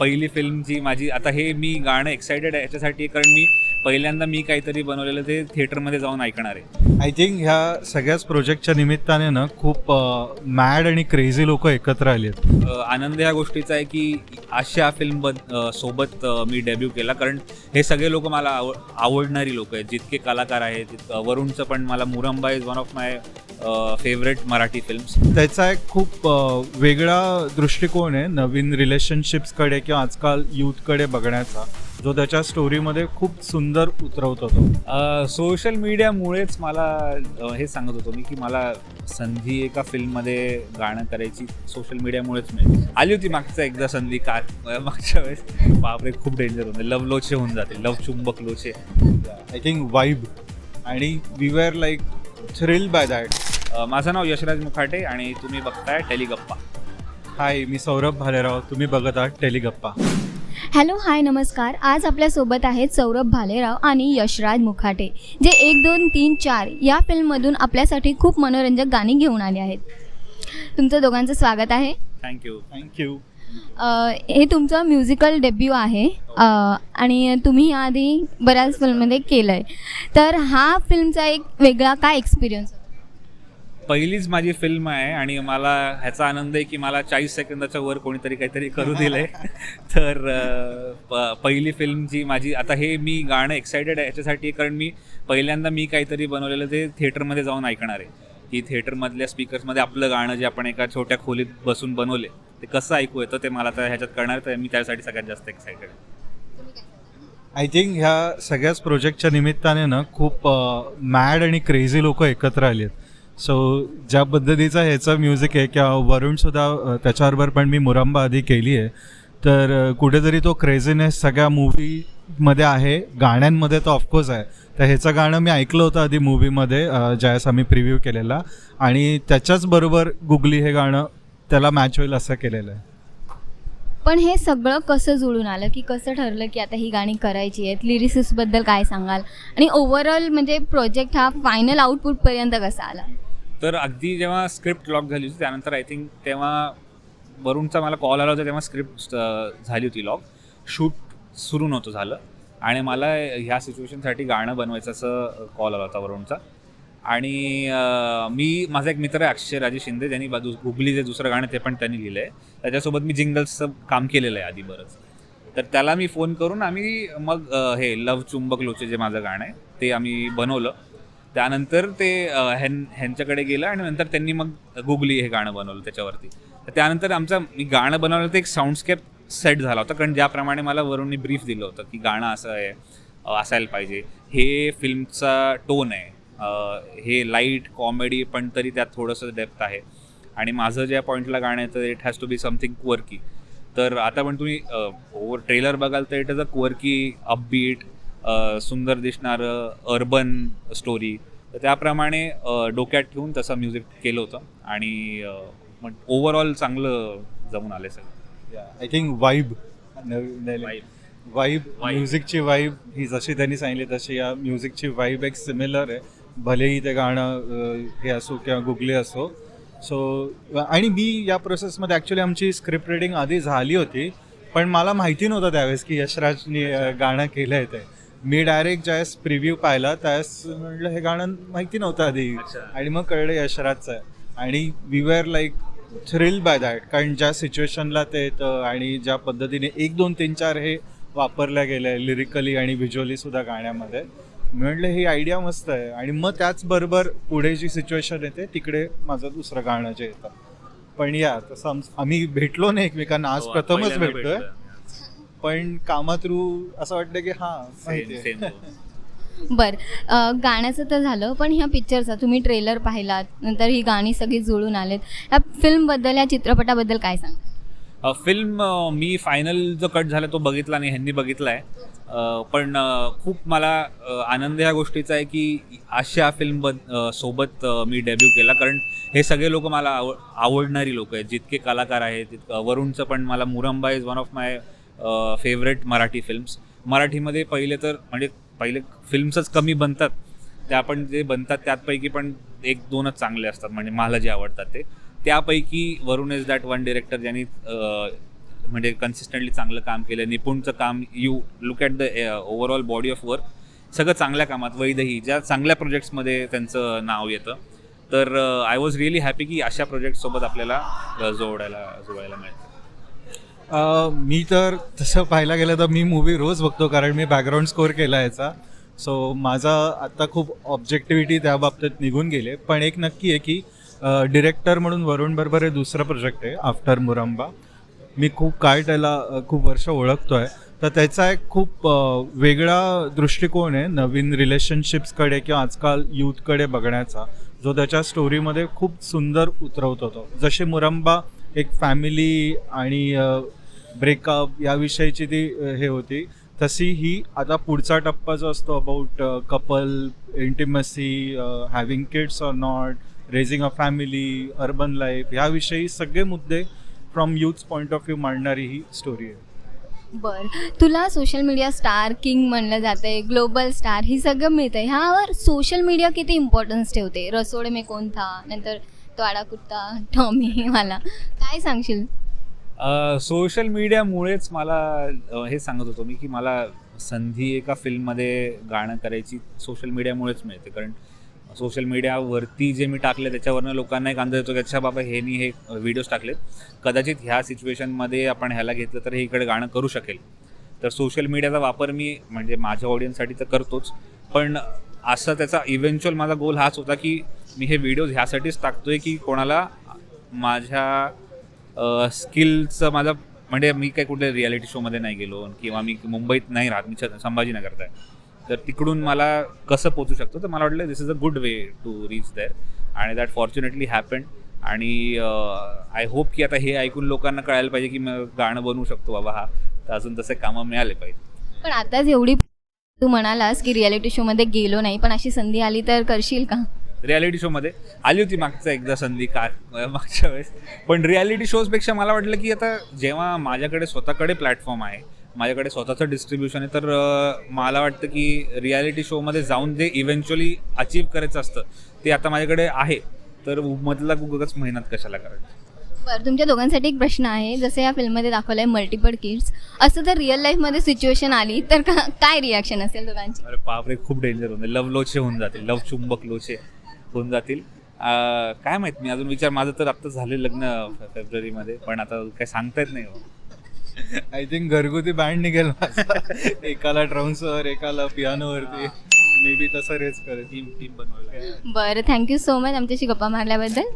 पहिली फिल्म जी माझी आता हे मी गाणं एक्सायटेड आहे याच्यासाठी कारण मी पहिल्यांदा मी काहीतरी बनवलेलं ते थिएटरमध्ये जाऊन ऐकणार आहे. आय थिंक ह्या सगळ्याच प्रोजेक्टच्या निमित्ताने ना खूप मॅड आणि क्रेझी लोक एकत्र आली आहेत. आनंद ह्या गोष्टीचा आहे की अशा फिल्म बद सोबत मी डेब्यू केला. कारण हे सगळे लोक मला आव आवडणारी लोक आहेत. जितके कलाकार आहेत वरुणचं पण मला Muramba is one of my favourite Marathi films त्याचा एक खूप वेगळा दृष्टिकोन आहे नवीन रिलेशनशिप्सकडे किंवा आजकाल यूथकडे बघण्याचा. जो त्याच्या स्टोरीमध्ये खूप सुंदर उतरवत होतो. सोशल मीडियामुळेच मला हे सांगत होतो मी की मला संधी एका फिल्ममध्ये गाणं करायची सोशल मीडियामुळेच मिळाली आली होती मागचा एकदा संधी का मागच्या वेळेस. बापरे खूप डेंजर होते. लव लोचे होऊन जाते. लव चुंबक लोचे. आय थिंक वाईब आणि we were like thrill by that माझं नाव यशराज मुखाटे आणि तुम्ही बघताय टेलिगप्पा. हाय मी सौरभ भालेराव. तुम्ही बघत आहात टेलिगप्पा. हॅलो हाय नमस्कार. आज आपल्यासोबत आहेत सौरभ भालेराव आणि यशराज मुखाटे जे एक दोन तीन चार या फिल्ममधून आपल्यासाठी खूप मनोरंजक गाणी घेऊन आले आहेत. तुमचं दोघांचं स्वागत आहे. थँक्यू थँक्यू हे तुमचं म्युझिकल डेब्यू आहे. आणि तुम्ही याआधी बऱ्याच फिल्ममध्ये केलं आहे तर हा फिल्मचा एक वेगळा काय एक्सपिरियन्स पहिलीच माझी फिल्म आहे आणि मला ह्याचा आनंद आहे की मला चाळीस सेकंदाच्या वर कोणीतरी काहीतरी करू दिलंय. तर अ, प- पहिली फिल्म जी माझी आता हे मी गाणं एक्सायटेड आहे याच्यासाठी आहे, कारण मी पहिल्यांदा मी काहीतरी बनवलेलं ते थिएटरमध्ये जाऊन ऐकणार आहे. की थिएटरमधल्या स्पीकर्समध्ये आपलं गाणं जे आपण एका छोट्या खोलीत बसून बनवले ते कसं ऐकू येतं ते मला तर ह्याच्यात करणार तर मी त्यासाठी सगळ्यात जास्त एक्सायटेड आय थिंक ह्या सगळ्याच प्रोजेक्टच्या निमित्ताने ना खूप मॅड आणि क्रेझी लोक एकत्र आली आहेत. सो ज्या पद्धतीचं ह्याचं म्युझिक आहे किंवा वरुणसुद्धा त्याच्याबरोबर पण मी मुरंबा आधी केली आहे तर कुठेतरी तो क्रेझीनेस सगळ्या मूवीमध्ये आहे गाण्यांमध्ये तो ऑफकोर्स आहे. तर ह्याचं गाणं मी ऐकलं होतं आधी मूवीमध्ये ज्यावेळेस आम्ही प्रिव्ह्यू केलेला. आणि त्याच्याच बरोबर गुगली हे गाणं त्याला मॅच होईल असं केलेलं आहे. पण हे सगळं कसं जुळून आलं? की कसं ठरलं की आता ही गाणी करायची आहेत? लिरिसिसबद्दल काय सांगाल? आणि ओव्हरऑल म्हणजे प्रोजेक्ट हा फायनल आउटपुटपर्यंत कसा आला? तर अगदी जेव्हा स्क्रिप्ट लॉक झाली होती त्यानंतर आय थिंक तेव्हा वरुणचा मला कॉल आला होता तेव्हा स्क्रिप्ट झाली होती लॉक शूट सुरू नव्हतं झालं. आणि मला ह्या सिच्युएशनसाठी गाणं बनवायचं असं कॉल आला होता वरुणचा. आणि मी माझा एक मित्र आहे अक्षय राजे शिंदे ज्यांनी बाजू गुगली जे दुसरं गाणं ते पण त्यांनी लिहिलं आहे त्याच्यासोबत मी जिंगल्सचं काम केलेलं आहे आधी बरंच. तर त्याला मी फोन करून आम्ही मग हे लव चुंबक लोचे जे माझं गाणं आहे ते आम्ही बनवलं. त्यानंतर ते अ, ह्यां ह्यांच्याकडे गेलं आणि नंतर त्यांनी मग गुगली हे गाणं बनवलं त्याच्यावरती. तर त्यानंतर आमचं मी गाणं बनवलं ते एक साऊंडस्केप सेट झाला होता. कारण ज्याप्रमाणे मला वरूननी ब्रीफ दिलं होतं की गाणं असं आहे असायला पाहिजे. हे फिल्मचा टोन आहे. हे लाइट कॉमेडी पण तरी त्यात थोडंसं डेप्थ आहे. आणि माझं ज्या पॉईंटला गाणं येतं it has to be something quirky तर आता पण तुम्ही ओव्हर ट्रेलर बघाल तर it is a quirky upbeat सुंदर दिसणारं अर्बन स्टोरी तर त्याप्रमाणे डोक्यात ठेवून तसं म्युझिक केलं होतं. आणि मग ओव्हरऑल चांगलं जमून आलं सगळं. I think vibe Vibe. Vibe Vibe. म्युझिकची वाईब ही जशी त्यांनी सांगितली तशी या म्युझिकची वाईब एक सिमिलर आहे. भलेही ते गाणं हे असो किंवा गुगली असो. सो आणि मी या प्रोसेसमध्ये ॲक्च्युली आमची स्क्रिप्ट रिडिंग आधी झाली होती पण मला माहिती नव्हतं त्यावेळेस की यशराजनी गाणं केलं आहे ते. मी डायरेक्ट ज्यावेळेस प्रिव्ह्यू पाहिला त्यावेळेस म्हटलं हे गाणं माहिती नव्हतं आधी. आणि मग कळलं यशराजचं आहे. आणि we were like thrill by that. कारण ज्या सिच्युएशनला ते येतं आणि ज्या पद्धतीने एक दोन तीन चार हे वापरल्या गेलं आहे लिरिकली आणि व्हिज्युअली सुद्धा गाण्यामध्ये. म्हटलं ही आयडिया मस्त आहे. आणि मग त्याचबरोबर पुढे जी सिच्युएशन येते तिकडे माझं दुसरं गाणं जे येतं. पण या तसं आम- आम्ही भेटलो नाही एकमेकांना. आज हो, प्रथमच भेटतोय. पण कामा थ्रू असं वाटतं की हा बरं गाण्याचं तर झालं पण ह्या पिक्चरचा तुम्ही ट्रेलर पाहिलात नंतर ही गाणी सगळी जुळून आलेत. या फिल्मबद्दल या चित्रपटाबद्दल काय सांग फिल्म मी फायनल जो कट झाला तो बघितला नाही ह्यांनी बघितला आहे पण खूप मला आनंद ह्या गोष्टीचा आहे की अशा फिल्म बद सोबत मी डेब्यू केला. कारण हे सगळे लोक मला आव आवडणारी लोक आहेत. जितके कलाकार आहेत तितकं वरुणचं पण मला Muramba is one of my favourite Marathi films मराठीमध्ये पहिले तर म्हणजे पहिले फिल्म्सच कमी बनतात. त्या पण जे बनतात त्यातपैकी पण एक दोनच चांगले असतात म्हणजे मला जे आवडतात ते. त्यापैकी Varun is that one director ज्यांनी म्हणजे कन्सिस्टंटली चांगलं काम केलं. निपुणचं काम you look at the overall body of work सगळं चांगल्या कामात वैदही ज्या चांगल्या प्रोजेक्ट्समध्ये त्यांचं नाव येतं. तर आय वॉज रिअली हॅपी की अशा प्रोजेक्टसोबत आपल्याला जोडायला जोडायला मिळतं. मी तर तसं पाहायला गेलं तर मी मूवी रोज बघतो कारण मी बॅकग्राऊंड स्कोअर केला याचा. सो माझा आता खूप ऑब्जेक्टिव्हिटी त्या बाबतीत निघून गेले. पण एक नक्की आहे की डिरेक्टर म्हणून वरुण बरोबर हे दुसरं प्रोजेक्ट आहे आफ्टर मुरंबा मी खूप काळ त्याला खूप वर्ष ओळखतो आहे तर त्याचा एक खूप वेगळा दृष्टिकोन आहे नवीन रिलेशनशिप्सकडे किंवा आजकाल यूथकडे बघण्याचा. जो त्याच्या स्टोरीमध्ये खूप सुंदर उतरवत होतो जसे मुरंबा एक फॅमिली आणि ब्रेकअप याविषयीची ती हे होती. तशी ही आता पुढचा टप्पा जो असतो about couple intimacy having kids or not raising a family urban life याविषयी सगळे मुद्दे from youth point of view मांडणारी ही स्टोरी आहे. बर. तुला सोशल मीडिया स्टार किंग म्हणलं जाते ग्लोबल स्टार ही सगळं मिळतं ह्यावर सोशल मीडिया किती इम्पॉर्टन्स ठेवते? रसोडे मे कोण था? नंतर त्वाडा कुत्ता टॉमी मला. काय सांगशील? सोशल मीडियामुळेच मला हे सांगत होतो मी की मला संधी एका फिल्ममध्ये गाणं करायची सोशल मीडियामुळेच मिळते. कारण सोशल मीडियावरती जे मी टाकले त्याच्यावरनं लोकांना एक अंदाज येतो की अच्छा बाबा ह्यानी हे व्हिडिओज टाकलेत. कदाचित ह्या सिच्युएशनमध्ये आपण ह्याला घेतलं तर हे इकडे गाणं करू शकेल. तर सोशल मीडियाचा वापर मी म्हणजे माझ्या ऑडियन्ससाठी तर करतोच. पण असं त्याचा इव्हेंच्युअल माझा गोल हाच होता की मी हे व्हिडिओज ह्यासाठीच टाकतोय की कोणाला माझ्या स्किलचं माझा म्हणजे मी काही कुठल्या रियालिटी शोमध्ये नाही गेलो किंवा मी मुंबईत नाही राहत मी छ- संभाजीनगरत आहे. तर तिकडून मला कसं पोचू शकतो तर मला वाटलं this is a good way to reach there आणि दॅट फॉर्च्युनेटली हॅपन आणि आय होप की आता हे ऐकून लोकांना कळायला पाहिजे की मग गाणं बनवू शकतो बाबा हा. तर अजून तसे कामं मिळाले पाहिजे. पण आताच एवढी तू म्हणालास की रियालिटी शोमध्ये गेलो नाही पण अशी संधी आली तर करशील का? रियालिटी शोमध्ये आली होती मागचा एकदा संधी काय मागच्या वेळेस. पण रियालिटी शोजपेक्षा मला वाटलं की आता जेव्हा माझ्याकडे स्वतःकडे प्लॅटफॉर्म आहे माझ्याकडे स्वतःचं डिस्ट्रीब्युशन आहे तर मला वाटतं की रियालिटी शोमध्ये जाऊन जे इव्हेंच्युअली अचीव करायचं असतं ते आता माझ्याकडे आहे. तर मधला उगाच मेहनत कशाला करायची? बरं तुमच्या दोघांसाठी एक प्रश्न आहे. जसं या फिल्ममध्ये दाखवलं आहे मल्टिपल किड्स असं जर रिअल लाईफमध्ये सिच्युएशन आली तर का काय रिॲक्शन असेल दोघांची? अरे बापरे खूप डेंजर होऊन लव लोचे होऊन जातील. लव चुंबक लोचे. होऊन जातील. काय माहीत मी अजून विचार माझं तर आत्ता झाले लग्न फेब्रुवारीमध्ये पण आता काही सांगता येत नाही हो. आय थिंक घरगुती बँड निघेल. एकाला ड्रम्सवर एकाला पियानोवरती मे बी तसं रेस करेल. टीम टीम बनवायला. बरं थँक्यू सो मच आमच्याशी गप्पा मारल्याबद्दल.